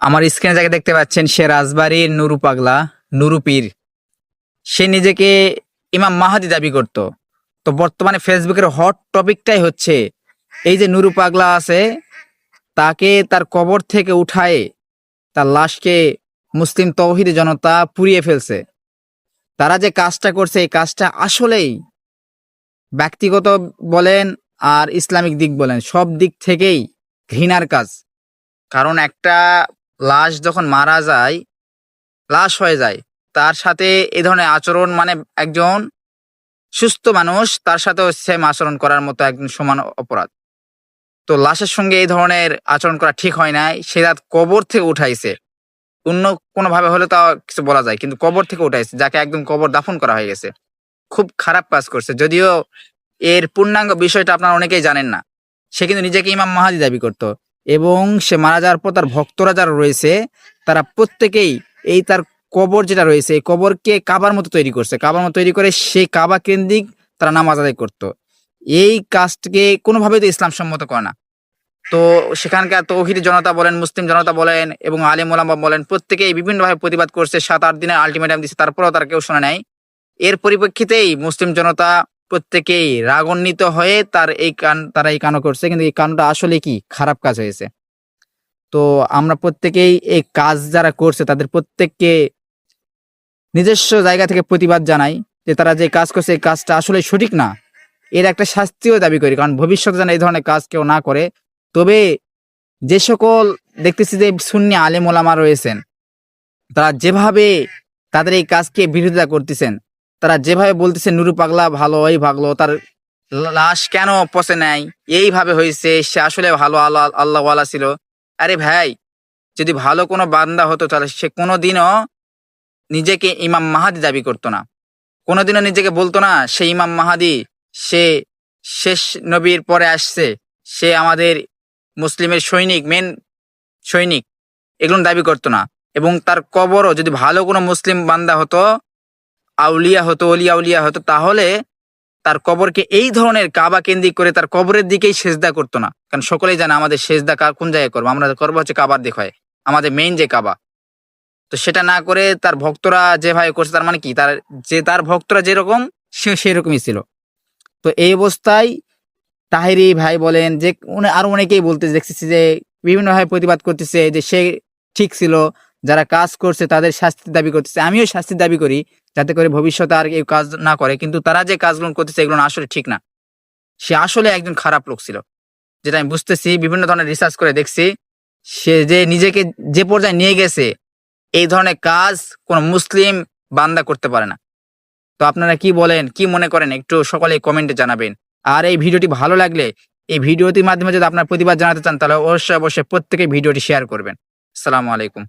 আমার স্ক্রিনে যাকে দেখতে পাচ্ছেন, সে রাজবাড়ির নুরু পাগলা নুরুপীর সে নিজেকে ইমাম মাহাদি দাবি করত। তো বর্তমানে ফেসবুকের হট টপিকটাই হচ্ছে, এই যে নুরু পাগলা আছে, তাকে তার কবর থেকে উঠায়ে তার লাশকে মুসলিম তৌহিদ জনতা পুড়িয়ে ফেলছে। তারা যে কাজটা করছে, এই কাজটা আসলেই ব্যক্তিগত বলেন আর ইসলামিক দিক বলেন, সব দিক থেকেই ঘৃণার কাজ। কারণ একটা লাশ যখন মারা যায়, লাশ হয়ে যায়, তার সাথে এ ধরনের আচরণ মানে একজন সুস্থ মানুষ, তার সাথেও সেম আচরণ করার মতো একজন সমান অপরাধ। তো লাশের সঙ্গে এই ধরনের আচরণ করা ঠিক হয় নাই, সে রাত কবর থেকে উঠাইছে। অন্য কোনো ভাবে হলে তাও কিছু বলা যায়, কিন্তু কবর থেকে উঠাইছে, যাকে একদম কবর দাফন করা হয়ে গেছে। খুব খারাপ কাজ করছে, যদিও এর পূর্ণাঙ্গ বিষয়টা আপনারা অনেকেই জানেন না। সে কিন্তু নিজেকে ইমাম মাহাদি দাবি করত। এবং সে মারা যাওয়ার পর তার ভক্তরা যারা রয়েছে, তারা প্রত্যেকেই এই তার কবর যেটা রয়েছে, এই কবরকে কাবার মতো তৈরি করছে। কাবার মতো তৈরি করে সেই কাবা কেন্দ্রিক তারা নামাজ আদায় করতো। এই কাজটাকে কোনোভাবেই তো ইসলাম সম্মত করে না। তো সেখানকার তৌহিদ জনতা বলেন, মুসলিম জনতা বলেন এবং আলিম ওলামা বলেন, প্রত্যেকেই বিভিন্নভাবে প্রতিবাদ করছে, সাত আট দিনের আলটিমেটাম দিচ্ছে তারপরেও তারা কেউ শোনে নাই। এর পরিপ্রেক্ষিতেই মুসলিম জনতা প্রত্যেকেই রাগান্বিত হয়ে তার এই কান, তারা এই কানো করছে, কিন্তু এই কানটা আসলে কি? খারাপ কাজ হয়েছে। তো আমরা প্রত্যেকেই এই কাজ যারা করছে, তাদের প্রত্যেককে নিজস্ব জায়গা থেকে প্রতিবাদ জানাই যে তারা যে কাজ করছে, এই কাজটা আসলে সঠিক না। এর একটা শাস্তিও দাবি করি, কারণ ভবিষ্যতে যেন এই ধরনের কাজ কেউ না করে। তবে যে সকল দেখতেছি যে সুন্নি আলেম ওলামা রয়েছেন, তারা যেভাবে তাদের এই কাজকে বিরোধিতা করতেছেন তারা যেভাবে বলতেছে, নুরু পাগলা, ভালো ওই ভাগলো তার লাশ কেন পচে নাই? এইভাবে হয়েছে, সে আসলে ভালো আল্লাহ আল্লাহওয়ালা ছিল। আরে ভাই, যদি ভালো কোনো বান্দা হতো, তাহলে সে কোনোদিনও নিজেকে ইমাম মাহাদি দাবি করতো না। কোনোদিনও নিজেকে বলতো না, সে ইমাম মাহাদি, সে শেষ নবীর পরে আসছে, সে আমাদের মুসলিমের সৈনিক মেন সৈনিক, এগুলো দাবি করতো না। এবং তার কবরও যদি ভালো কোনো মুসলিম বান্দা হতো আউলিয়া হতো, অলিয়া উলিয়া হতো, তাহলে তার কবরকে এই ধরনের কাবা কেন্দ্রিক করে তার কবরের দিকেই সেজদা করতো না। কারণ সকলেই জানে আমাদের সেজদা কোন জায়গায় করব? আমরা করব হচ্ছে কাবার দিকে আমাদের মেইন যে কাবা। তো সেটা না করে তার ভক্তরা যেভাবে করছে, তার মানে কি? তার যে, তার ভক্তরা যেরকম, সে সেরকমই ছিল। তো এই অবস্থায় তাহেরি ভাই বলেন যে আরও অনেকেই বলতে দেখতেছি যে, বিভিন্নভাবে প্রতিবাদ করতেছে যে, সে ঠিক ছিল, যারা কাজ করছে তাদের শাস্তির দাবি করতেছে। আমিও শাস্তির দাবি করি যাতে করে ভবিষ্যতে আর কেউ কাজ না করে। কিন্তু তারা যে কাজগুলো করতেছে, এগুলো আসলে ঠিক না। সে আসলে একজন খারাপ লোক ছিল। যেটা আমি বুঝতেছি, বিভিন্ন ধরনের রিসার্চ করে দেখছি। সে যে নিজেকে যে পর্যায়ে নিয়ে গেছে, এই ধরনের কাজ কোন মুসলিম বান্দা করতে পারে না। তো আপনারা কি বলেন, কি মনে করেন, একটু সকলে কমেন্টে জানাবেন। আর এই ভিডিওটি ভালো লাগলে, এই ভিডিওটির মাধ্যমে যদি আপনার প্রতিবাদ জানাতে চান, তাহলে অবশ্যই অবশ্যই প্রত্যেকে ভিডিওটি শেয়ার করবেন। আসসালামু আলাইকুম।